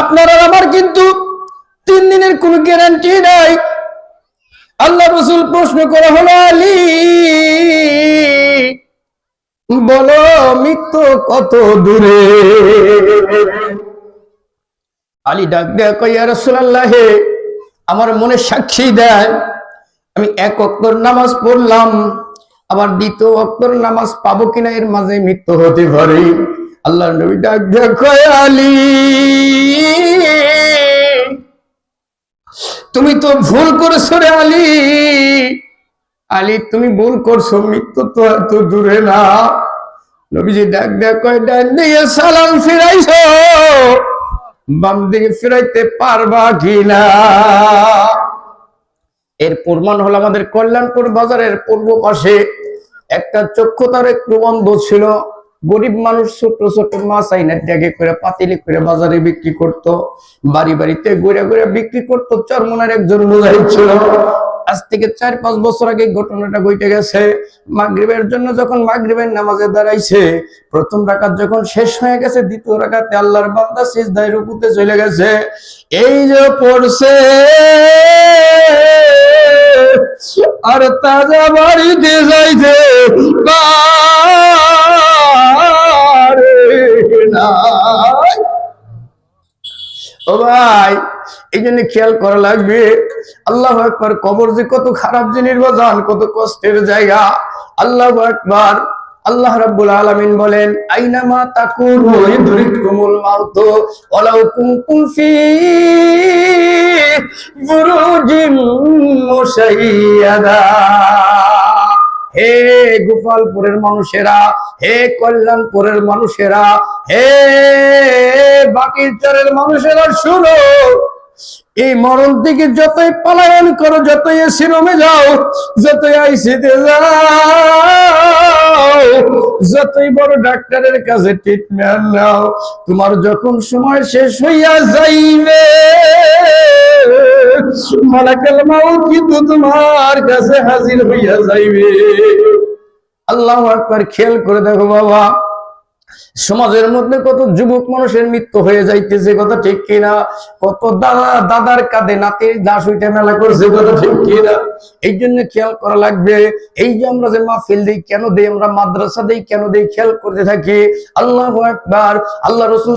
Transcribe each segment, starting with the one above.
আপনার আমার কিন্তু তিন দিনের কোনো গ্যারান্টি নাই। আল্লাহ রসুল প্রশ্ন করা হলো, আলী, বলো মৃত্যু কত দূরে? আলী ডাক দেয়া কইয়া রসুল্লাহ আমার মনে সাক্ষী দেয়, আমি এক অক্তর নামাজ পড়লাম আবার দ্বিতীয় অক্তর নামাজ পাবো কিনা এর মাঝে মৃত্যু হতে পারে? আল্লাহ নবী ডাক দেয়া কয়, আলী তুমি তো ভুল করেছ রে আলী। আলী, তুমি ভুল করছ, মৃত্যু তো এত দূরে না। নবীজি ডাক দেয়া কয়, ডাক দিয়ে সালাম ফিরাইছো। বাম দিকে ফিরাইতে পারবা কিনা? এর প্রমাণ হলো আমাদের কল্যাণপুর বাজারের পূর্ব পাশে একটা চক্ষু তার একটু বন্ধ ছিল। গরিব মানুষ ছোট ছোট মাছ আইনের ট্যাগে করে পাতিলি করে বাজারে বিক্রি করত, বাড়ি বাড়িতে ঘুরে ঘুরে বিক্রি করত। চরমনার একজন মুজাহিদ ছিল। আজ থেকে চার পাঁচ বছর আগে ঘটনাটা ঘটে গেছে। মাগরিবের জন্য যখন মাগরিবের নামাজে দাঁড়াইছে, প্রথম রাকাত যখন শেষ হয়ে গেছে, দ্বিতীয় রাকাতে আল্লাহর বান্দা সিজদায় রুকুতে চলে গেছে। এই যে পড়ছে, আর তাজা বাড়িতে যাইছে পারে ও ভাই, এই জন্য খেয়াল করা লাগবে। আল্লাহ একবার কবর যে কত খারাপ জিনিস বাজান কত কষ্টের জায়গা। আল্লাহ একবার আল্লাহ রাব্বুল আলামিন বলেন আইনামা তাকুনু ইদরিকুমুল মাউত ওয়ালাউ কুনতুম ফি বুরুজিম মুশাইয়াদা। হে গোপালপুরের মানুষেরা, হে কল্যাণপুরের মানুষেরা, হে বাকি চরের মানুষেরা, শুনো। এই মরণ থেকে যতই পলায়ন করো, যতই শিরমে যাও, যতই আইসিতে যাও যতই বড় ডাক্তারের কাছে ট্রিটমেন্ট নাও, তোমার যখন সময় শেষ হইয়া যাইবে, মালাকাল মাও কিন্তু তোমার কাছে হাজির হইয়া যাইবে। আল্লাহ একবার খেয়াল করে দেখো বাবা সমাজের মধ্যে কত যুবক মানুষের মৃত্যু হয়ে যাইতেছে, কথা ঠিক কিনা? কত দাদা, দাদার কাঁধে নাতির দাস উইটা মেলা করছে, কথা ঠিক কিনা? এই জন্য খেয়াল করা লাগবে, এই যে আমরা যে মাহফিল দিই, কেন দেই? আমরা মাদ্রাসা দেই, কেন দেই? খেয়াল করতে থাকি। আল্লাহ একবার আল্লাহ রসুল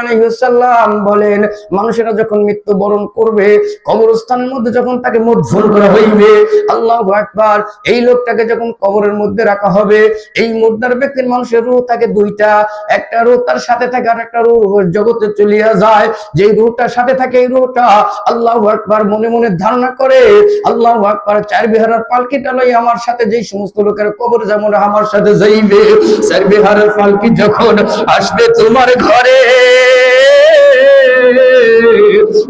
আলহিসাল্লাম বলেন, মানুষেরা যখন মৃত্যু বরণ করবে, কবরস্থানের মধ্যে যখন তাকে মধ্যন করা হইবে, আল্লাহ একবার এই লোকটাকে যখন কবরের মধ্যে রাখা হবে, এই মুদ্রার ব্যক্তির মানুষের রূহ থাকে দুইটা, একটা রূহ তার সাথে থাকে আর একটা রূহ জগতে চলিয়া যায়। যে রূহটার সাথে থাকে এই রূহটা আল্লাহ একবার মনে মনে ধারণা করে, আল্লাহ একবার চার বিহারের পালকিটা লই আমার সাথে যেই সমস্ত লোকের কবর যেমন আমার সাথে যাইবে, চার বিহারের পালকি যখন আসবে তোমার ঘরে।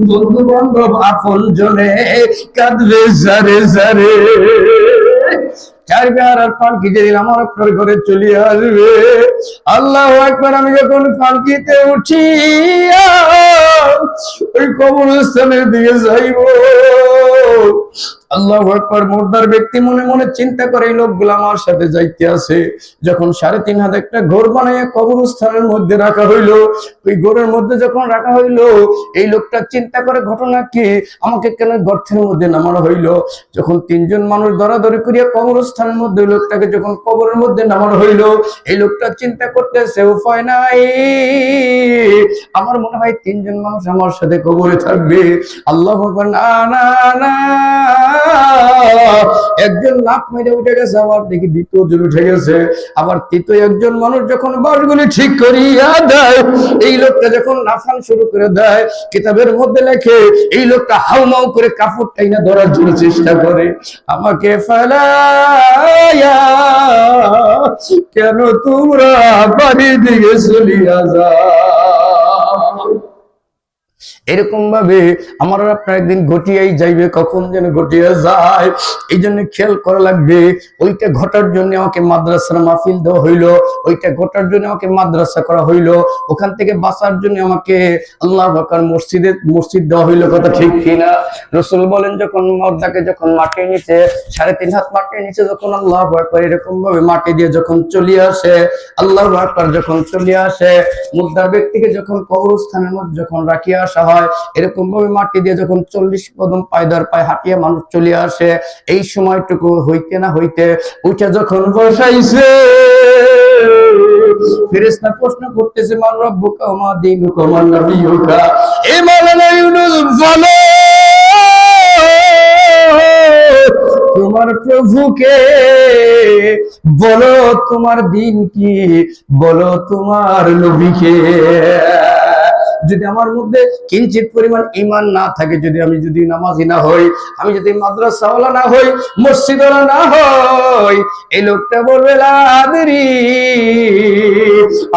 বন্ধু বান্ধব আপন জনে কাঁদবে জারে জারে চার বেহার আর পালকি যেদিন আমার ঘরে চলে আসবে আল্লাহ একবার আমি যখন পালকিতে উঠি ওই কবরস্থানের দিকে যাইব। আল্লাহ একবার মোর্দার ব্যক্তি মনে মনে চিন্তা করে, এই লোকগুলো আমার সাথে যাইতে আছে। যখন সাড়ে তিন হাত একটা ঘর বানাইয়া কবরস্থানের মধ্যে রাখা হইল, ওই ঘরের মধ্যে যখন রাখা হইল, এই লোকটা চিন্তা করে, ঘটনা কি? আমাকে কেন গর্তের মধ্যে নামানো হইল? যখন তিনজন মানুষ দরাদরি করিয়া কবরস্থানের মধ্যে লোকটাকে যখন কবরের মধ্যে নামানো হইল, এই লোকটা চিন্তা করতেছে, উপায় নাই। আমার মনে হয় তিনজন মানুষ আমার সাথে কবরে থাকবে। আল্লাহ না না না। একজন লাভ মেরে উঠে গেছে, আবার দেখি দ্বিতীয় জন উঠে গেছে। আবার তৃতীয় একজন মানুষ যখন বাসগুলি ঠিক করিয়া দেয়, এই লোকটা যখন লাফান শুরু করে দেয়, কিতাবের মধ্যে লেখে, এই লোকটা হাউমাউ করে কাপড় টাইনা ধরার জন্য চেষ্টা করে। আমাকে ফেলাইয়া, কেন তোমরা বাড়ি দিকে চলিয়া যাও এরকম ভাবে আমার আপনার একদিন ঘটিয়াই যাইবে, কখন যেন ঘটিয়া যায়। এই জন্য খেয়াল করা লাগবে, ওইটা ঘটার জন্য আমাকে মাদ্রাসার মাহফিল দেওয়া হইল, ওইটা ঘটার জন্য আমাকে মাদ্রাসা করা হইল, ওখান থেকে বাঁচার জন্য আমাকে আল্লাহ বাকার মসজিদে, মসজিদ দেওয়া হইল, কথা ঠিক কিনা? রসুল বলেন, যখন মর্দাকে যখন মাটির নিচে, সাড়ে তিন হাত মাটির নিচে যখন আল্লাহ আকবার এরকম ভাবে মাটি দিয়ে যখন চলিয়ে আসে, আল্লাহ আকবার যখন চলিয়ে আসে মুদ্রার ব্যক্তিকে যখন কবরস্থানের মধ্যে যখন রাখিয়ে হয়। এরকম ভাবে মাটি দিয়ে যখন চল্লিশ কদম পায়দার পায়ে হাঁটিয়ে মানুষ চলিয়ে আসে, এই সময়টুকু হইতে না হইতে উঠে যখন বসাইছে বলো, তোমার প্রভুকে বলো, তোমার দিন কি বলো, তোমার নবীকে। যদি আমার মধ্যে কিঞ্চিত পরিমাণ ইমান না থাকে, যদি আমি যদি নামাজি না হই, আমি যদি মাদ্রাসাওয়ালা না হই, মসজিদওয়ালা না হই, এই লোকটা বলবে লাদেরি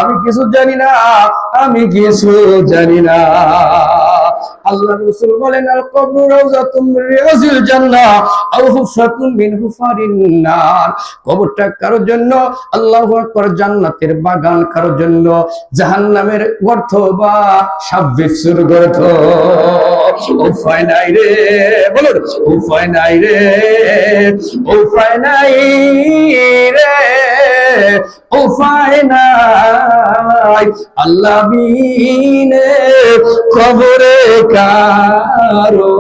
আমি কিছু জানি না, আমি কিছু জানি না। আল্লাহ রাসূল বলেন, আল কবরু জান্নাহ আও হুফরাতুন মিন হুফারিন নার। কবরটা কারোর জন্য? আল্লাহু আকবার। জান্নাতের বাগান কারোর জন্য? জাহান্নামের গর্ত বা সাব্বিসুর গর্ত উপায় নাই রে, বলুন, উপায় নাই রে, উপায় নাই রে, উপায় নাই। কবরে কারও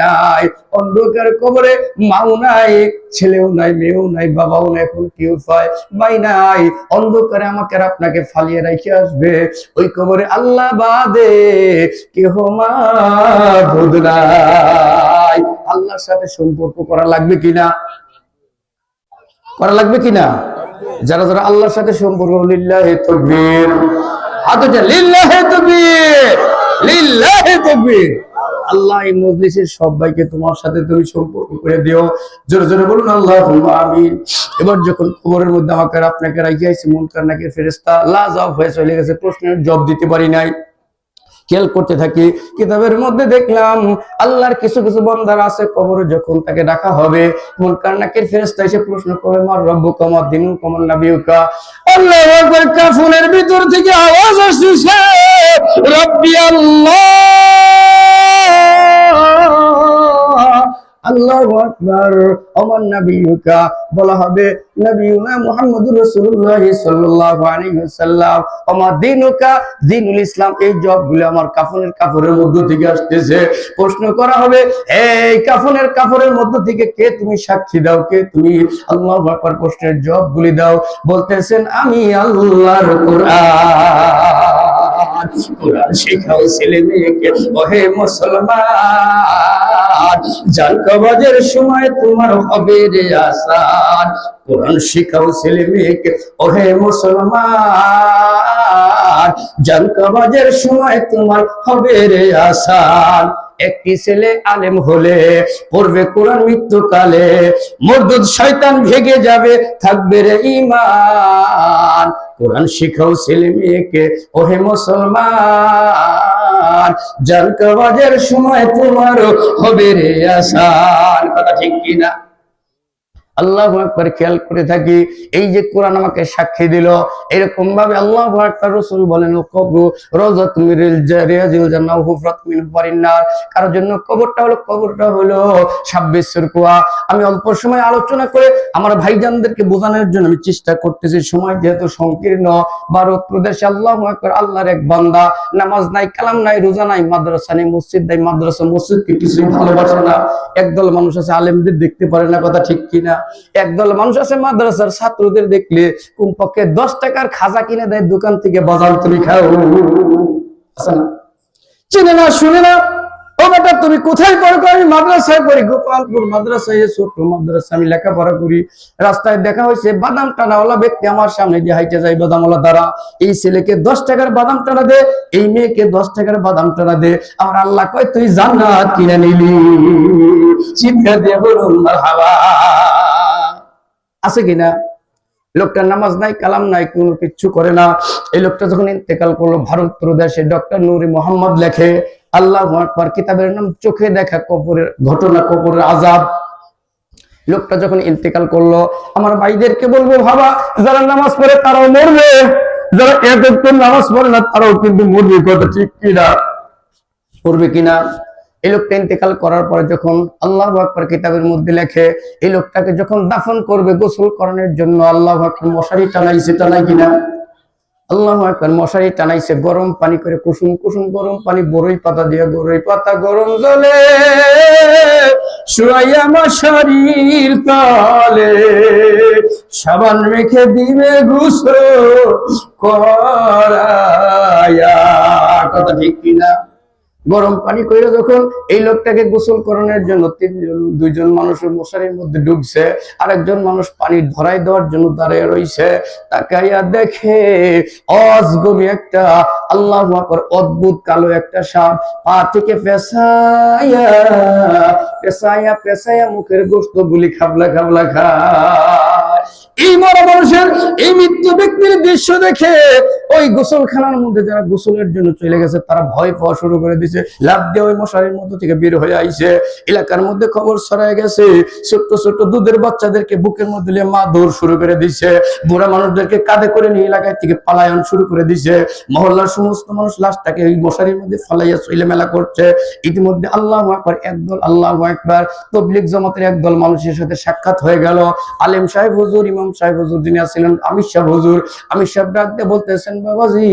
নাই, অন্ধকার কবরে মাও নাই, ছেলেও নাই, মেয়েও নাই, বাবাও নাই, এখন মাই নাই অন্ধকারে আমাকে আপনাকে ফালিয়ে রেখে আসবে। ওই কবরে আল্লাহ বাদে কেহ মাবুদ নাই। আল্লাহর সাথে সম্পর্ক করা লাগবে কিনা? করা লাগবে কিনা? যারা যারা আল্লাহর সাথে সম্পর্ক, লিল্লাহে তকবীর। হাতটা লিল্লাহে তকবীর লিল্লাহে তকবীর। আল্লাহ এই মজলিসের সবাইকে তোমার সাথে তুমি সম্পর্ক করে দিও। জোরে জোরে বলুন আল্লাহ আমিন। এবার যখন কবরের মধ্যে আমাকে আপনাকে রাখিয়েছি মন কান্নাকে ফেরেস্তা লা জব হয়ে চলে গেছে, প্রশ্নের জব দিতে পারি নাই। খেয়াল করতে থাকি। কিতাবের মধ্যে দেখলাম, আল্লাহর কিছু কিছু বন্দার আছে কবর যখন তাকে ডাকা হবে। মন কান্নাকের ফেরেস্তা এসে প্রশ্ন করে, মার রব্বু কমার দিনু কমল নাবিউকা? আল্লাহ ফুলের ভিতর থেকে আওয়াজ আসছে রব্বি আল্লাহ আল্লাহু আকবার ওমান নাবিয়ুকা বলা হবে নবিয়ুনা মুহাম্মদুর রাসূলুল্লাহ সাল্লাল্লাহু আলাইহি ওয়াসাল্লাম। ওমা দিনুকা, দিনুল ইসলাম, এই জবগুলো আমার কাফনের কাপড়ের মধ্য থেকে প্রশ্ন করা হবে, এই কাফনের কাপড়ের মধ্য থেকে কে তুমি সাক্ষী দাও, কে তুমি আল্লাহু আকবার প্রশ্নের জবগুলি দাও? বলতেছেন, আমি আল্লাহর কোরআন। কোরআন শেখাও ছেলে মেয়েকে, ওহে মুসলমান। কবাজের সময় তোমার হবে রে আসান কোরআন শেখাও ছেলে মেয়েকে, ওহে মুসলমান। সময় তোমার হবে রে আসান একটি ছেলে আলেম হলে, পড়বে কোরআন মৃত্যুকালে, মরদুদ শয়তান ভেগে যাবে, থাকবে রে ইমান কোরআন শিখাও ছেলে মেয়েকে, ওহে মুসলমান। জান কাবাজের সময় তোমার হবে রে আসার কথা ঠিক কিনা আল্লাহ একবার খেয়াল করে থাকি, এই যে কোরআন আমাকে সাক্ষী দিল, এরকম ভাবে আল্লাহ একবার রসুল বলেন কারোর জন্য কবরটা হলো কবরটা হলো সাব্বিসের কুয়া আমি অল্প সময় আলোচনা করে আমার ভাইজানদেরকে বোঝানোর জন্য আমি চেষ্টা করতেছি, সময় যেহেতু সংকীর্ণ, ভারত প্রদেশে আল্লাহ একবার আল্লাহর এক বান্দা, নামাজ নাই, কালাম নাই, রোজা নাই, মাদ্রাসা নেই, মসজিদ নাই, মাদ্রাসা, মসজিদকে কিছুই ভালোবাসে না। একদল মানুষ আছে, আলেমদের দেখতে পারে না কথা ঠিক কিনা। একদল মানুষ আছে মাদ্রাসার ছাত্রদের দেখলে কমপক্ষে দশ টাকার খাজা কিনে দেয় দোকান থেকে বাজার তুমি খাও। চিনে না, শুনে না? ও বেটা, তুমি কোথায় পড়ো আমি মাদ্রাসায় পড়ি। গোপালপুর মাদ্রাসায় মাদ্রাসা, আমি লেখাপড়া করি। রাস্তায় দেখা হয়েছে বাদাম টানাওয়ালা ব্যক্তি আমার সামনে দিয়ে হাইটে যায় বাদামওয়ালা দ্বারা। এই ছেলেকে দশ টাকার বাদাম টানা দে, এই মেয়েকে দশ টাকার বাদাম টানা দে। আমার আল্লাহ কয়, তুই জান্নাত কিনে নিলি। চিৎকার দিয়ে বলুন আছে কিনা? লোকটার নামাজ নাই, কালাম নাই, কোনো কিচ্ছু করে না। এই লোকটা যখন ইন্তেকাল করল ভারত প্রদেশে ডক্টর নুরি মোহাম্মদ লেখে, আল্লাহ কিতাবের নাম চোখে দেখা কবরের ঘটনা, কবরের আজাব লোকটা যখন ইন্তেকাল করল, আমার ভাইদেরকে বলব, ভাবা, যারা নামাজ পড়ে তারাও মরবে। যারা এতক্ষণ নামাজ পড়ে না, তারাও কিন্তু মরবে। কথা ঠিক কিনা? করবে কিনা? এই লোকটা ইন্তেকাল করার পরে যখন আল্লাহ আকবর কিতাবের মধ্যে লেখে, এই লোকটাকে যখন দাফন করবে গোসল করানোর জন্য, আল্লাহ আকবর মশারি টানাইছে টানাই কিনা? আল্লাহ আকবর মশারি টানাইছে, গরম পানি করে কুসুম কুসুম গরম পানি বড়ই পাতা দিয়ে বড়ই পাতা গরম জলে শুয়াইয়া মশারির তলে। সাবান রেখে দিবে গুসল করায়া কথা ঠিক কিনা? গরম পানি করে যখন এই লোকটাকে গোসল করানোর জন্য তিনজন, দুইজন মানুষের মশারির মধ্যে ঢুকছে, আরেকজন মানুষ পানি ধরাই দেওয়ার জন্য দাঁড়িয়ে রইছে, তাকাইয়া দেখে অজগবি একটা আল্লাহ আকবার অদ্ভুত কালো একটা সাপ, পা থেকে পেশাইয়া পেশাইয়া পেশাইয়া মুখের গোস্ত গুলি খাবলা খাবলা খায়। এই মরা মানুষের এই মৃত্যু ব্যক্তির দৃশ্য দেখে ওই গোসলখানার মধ্যে যারা গোসলের জন্য চলে গেছে, তারা ভয় পাওয়া শুরু করে দিছে লাভ দিয়ে ওই মশারির মধ্যে থেকে বের হয়ে আইছে। এলাকার মধ্যে খবর ছড়ায় গেছে, ছোট্ট ছোট্ট দুধের বাচ্চাদেরকে বুকের মধ্যে নিয়ে মা দৌড় শুরু করে দিছে বুড়া মানুষদেরকে কাঁধে করে নিয়ে এলাকায় থেকে পালায়ন শুরু করে দিছে মহল্লার সমস্ত মানুষ লাশটাকে ওই মশারির মধ্যে ফালাইয়া মেলা করছে। ইতিমধ্যে আল্লাহ একবার একদল আল্লাহ একবার তবলিক জমাতের একদল মানুষের সাথে সাক্ষাৎ হয়ে গেল। আলেম সাহেব, হুজুর, ইমাম সাহেব হুজুর যিনি আছিলেন, আমির সাহেব হুজুর, আমির সাহেব ডাক দিয়ে বলতেছেন, বাবাজি,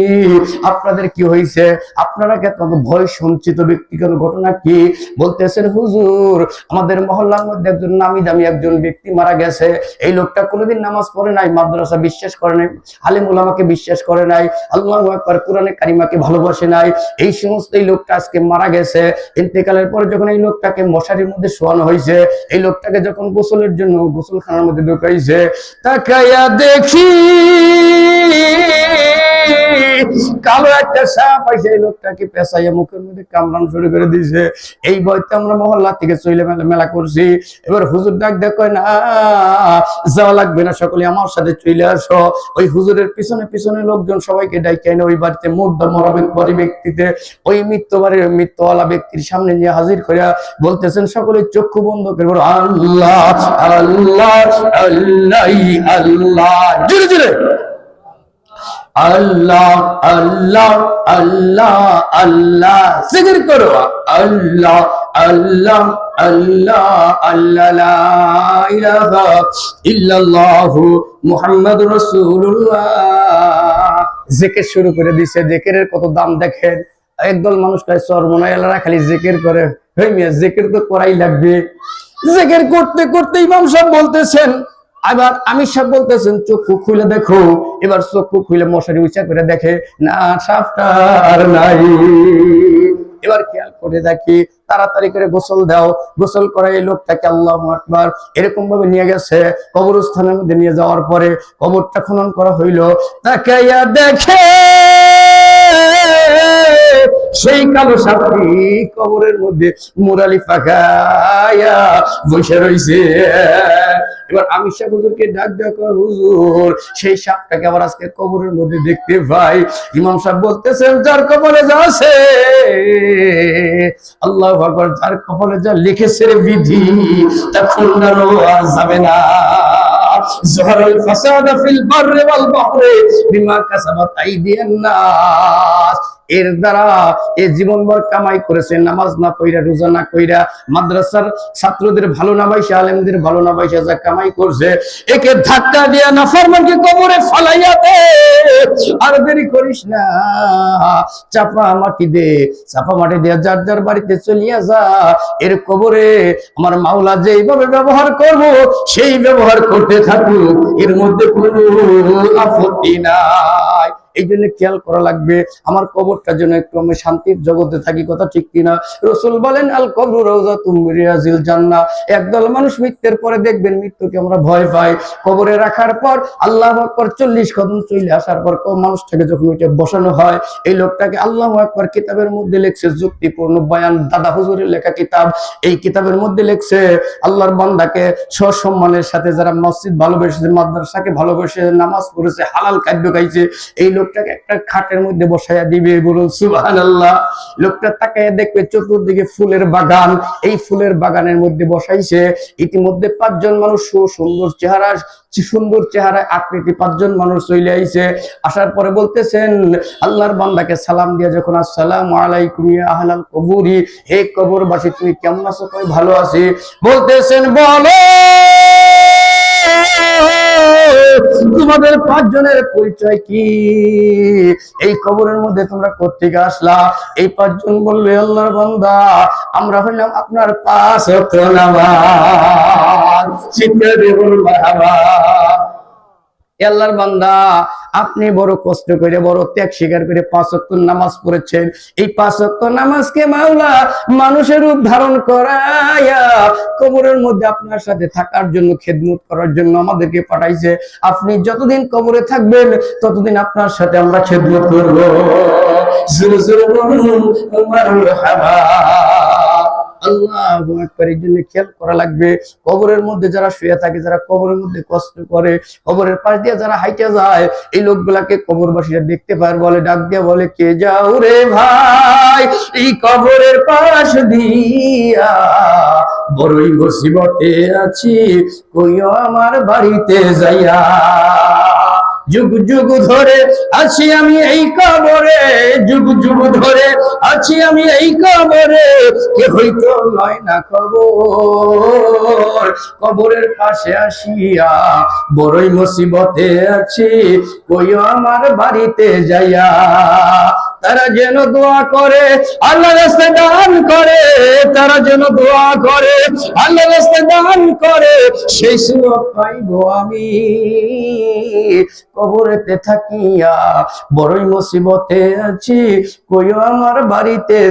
আপনাদের কি হয়েছে? আপনারা কে এত ভয় সঞ্চিত ব্যক্তিগত ঘটনা কি? বলতেছেন, হুজুর, আমাদের মহল্লার মধ্যে একজন নামি দামি একজন ব্যক্তি মারা গেছে। এই লোকটা কোনোদিন নামাজ পড়ে নাই, মাদ্রাসা বিশ্বাস করে নাই, আলিম উলামাকে বিশ্বাস করে নাই, আল্লাহ আকবার কোরআনে কারিমাকে ভালোবাসে নাই। এই সমস্ত এই লোকটা আজকে মারা গেছে। ইন্তেকালের পরে যখন এই লোকটাকে মশারির মধ্যে শোয়ানো হয়েছে, এই লোকটাকে যখন গোসলের জন্য গোসলখানার মধ্যে ঢুকাইছে তাকাইয়া দেখি কালো একটা সাপ আইসে এই লোকটাকে পেঁচাইয়া মুখের মধ্যে কামড়ানো শুরু করে দিয়েছে। এই বইতে আমরা মহল্লা থেকে চলে মেলা মেলা করছি। এবার হুজুর ডাক দেখো না যাওয়া লাগবে না সকলে আমার সাথে চলে আসো। ওই হুজুরের পিছনে পিছনে লোকজন সবাইকে ডাইকে এনে ওই বাড়িতে মুর্দা পরি ব্যক্তিতে ওই মৃত্যুবারের মৃত্যুওয়ালা ব্যক্তির সামনে নিয়ে হাজির করিয়া বলতেছেন সকলে চক্ষু বন্ধ করে বলো, আল্লাহ আল্লাহ আল্লাহ আল্লাহ জুড়ে জুড়ে আল্লাহ আল্লাহ আল্লাহ আল্লাহ। জিকির করো। আল্লাহ আল্লাহ আল্লাহ আল্লাহ, লা ইলাহা ইল্লাল্লাহ মুহাম্মাদুর রাসূলুল্লাহ। জিকির শুরু করে দিছে। জিকিরের কত দাম দেখেন। একদল মানুষ কয় সর্বনয়লারা খালি জিকির করে। হই মিয়া, জিকির তো করাই লাগবে। জিকির করতে করতে ইমাম সাহেব বলতেছেন আবার আমি সব বলতেছেন, চক্ষু খুলে দেখো। এবার চক্ষু খুলে মশারি উঁচা করে দেখে, না সাপটার নাই। এবার খেয়াল করে দেখি, তাড়াতাড়ি করে গোসল দাও। গোসল করা এই লোকটাকে আল্লাহ আকবার এরকম ভাবে নিয়ে গেছে। কবরস্থানের মধ্যে নিয়ে যাওয়ার পরে কবরটা খনন করা হইল। তাকাইয়া দেখে সেই কালো সাপটি কবরের মধ্যে মুরালি পাকায়া বসে রইছে এবার আমি সাহেব হুজুরকে ডাক দেখো হুজুর সেই সাপটাকে আবার আজকে কবরের মধ্যে দেখতে পাই ইমাম সাহেব বলতেছেন যার কপালে যা আছে আল্লাহ ভগবান যার কপালে যা লিখেছে রে বিধি তা খুলনানো আর যাবে না ظهر الفساد في البر والبحر بما كسبت ايدي الناس এর দ্বারা এ জীবনভর কামাই করেছে, নামাজ না কইরা রোজা না কইরা, মাদ্রাসার ছাত্রদের ভালো না বাইসা, আলেমদের ভালো না বাইসা যা কামাই করছে, একে ধাক্কা দিয়া না ফরমানকে কবরে ফালাইয়া দে। আর দেরি করিস না, চাপা মাটি দে, চাপা মাটি দিয়া যার যার বাড়িতে চলিয়া যা। এর কবরে আমার মাওলা যেইভাবে ব্যবহার করব, সেই ব্যবহার করতে থাকুক, এর মধ্যে কোনো আপত্তি নাই। এই জন্য খেয়াল করা লাগবে। আমার কবরটার জন্য একটু আমি শান্তির জগতে থাকি, কথা ঠিক কিনা? রসুল বলেন, আল কবর রওজা তুমি জান্না একদল মানুষ মৃত্যুর পরে দেখবেন মৃত্যুকে আমরা ভয় পাই। কবরে রাখার পর আল্লাহ আকবর চল্লিশ কদম চলে আসার পর ক- মানুষটাকে যখন ওইটা বসানো হয়, এই লোকটাকে আল্লাহ আকবর কিতাবের মধ্যে লেখছে, যুক্তিপূর্ণ বয়ান, দাদা হুজুরের লেখা কিতাব। এই কিতাবের মধ্যে লেখছে, আল্লাহর বান্দাকে সসম্মানের সাথে যারা মসজিদ ভালোবেসেছে, মাদ্রাসাকে ভালোবেসে নামাজ পড়েছে, হালাল খাদ্য খাইছে, এই লোকটাকে একটা খাটের মধ্যে বসাইয়া দিবে, বলুন আল্লাহ লোকটা তাকাইয়া দেখবে চতুর্দিকে ফুলের বাগান। এই ফুলের বাগানের মধ্যে বসাইছে। ইতিমধ্যে পাঁচজন মানুষ সুন্দর চেহারা, সুন্দর চেহারায় আকৃতি। পাঁচজন মানুষ চলে আইছে। আসার পরে বলতেছেন, আল্লাহর বান্দাকে সালাম দিয়ে যখন, আসসালামু আলাইকুম আহলাল কবুরি, হে কবরবাসী, তুমি কেমন আছো? কই ভালো আছি। বলতেছেন, বলো। তোমাদের পাঁচজনের পরিচয় কি? এই কবরের মধ্যে তোমরা কোথেকে আসলা? এই পাঁচজন বললে, আল্লাহর বান্দা, আমরা হইলাম আপনার পাঁচ মারহাবা। এ আল্লাহর বান্দা, আপনি বড় কষ্ট করে, বড় ত্যাগ স্বীকার করে পাঁচ ওয়াক্ত নামাজ পড়েছেন। এই পাঁচ ওয়াক্ত নামাজকে মাওলা মানুষের রূপ ধারণ করায়া কবরের মধ্যে আপনার সাথে থাকার জন্য, খেদমত করার জন্য আমাদেরকে পাঠাইছে। আপনি যতদিন কবরে থাকবেন, ততদিন আপনার সাথে আমরা খেদমত করব। জোরে জোরে বলুন আল্লাহ একবার এই জন্য খেয়াল করা লাগবে, কবরের মধ্যে যারা শুয়ে থাকে, যারা কবরের মধ্যে কষ্ট করে, কবরের পাশ দিয়ে যারা হাইটে যায়, এই লোকগুলাকে কবরবাসীরা দেখতে পায় বলে, ডাক দিয়ে বলে, কে যাও রে ভাই, এই কবরের পাশ দিয়া, বড়ই মুসিবতে আছি কইও আমার বাড়িতে যাইয়া? যুগ যুগ ধরে আছি আমি এই কবরে, যুগ যুগ ধরে আছি আমি এই কবরে। কে হইতো নয় না কবর? কবরের পাশে আসিয়া বড়ই মুসিবতে আছি, কইও আমার বাড়িতে যাইয়া। তারা যেন দোয়া করে আল্লাহ রাস্তে দান করে, তারা যেন দোয়া করে আল্লাহ রাস্তে দান করে, সেই সুযোগ পাইব আমি। কবরেতে থাকিয়া বড়ই মুসিবতে আছি, কইও আমার বাড়িতে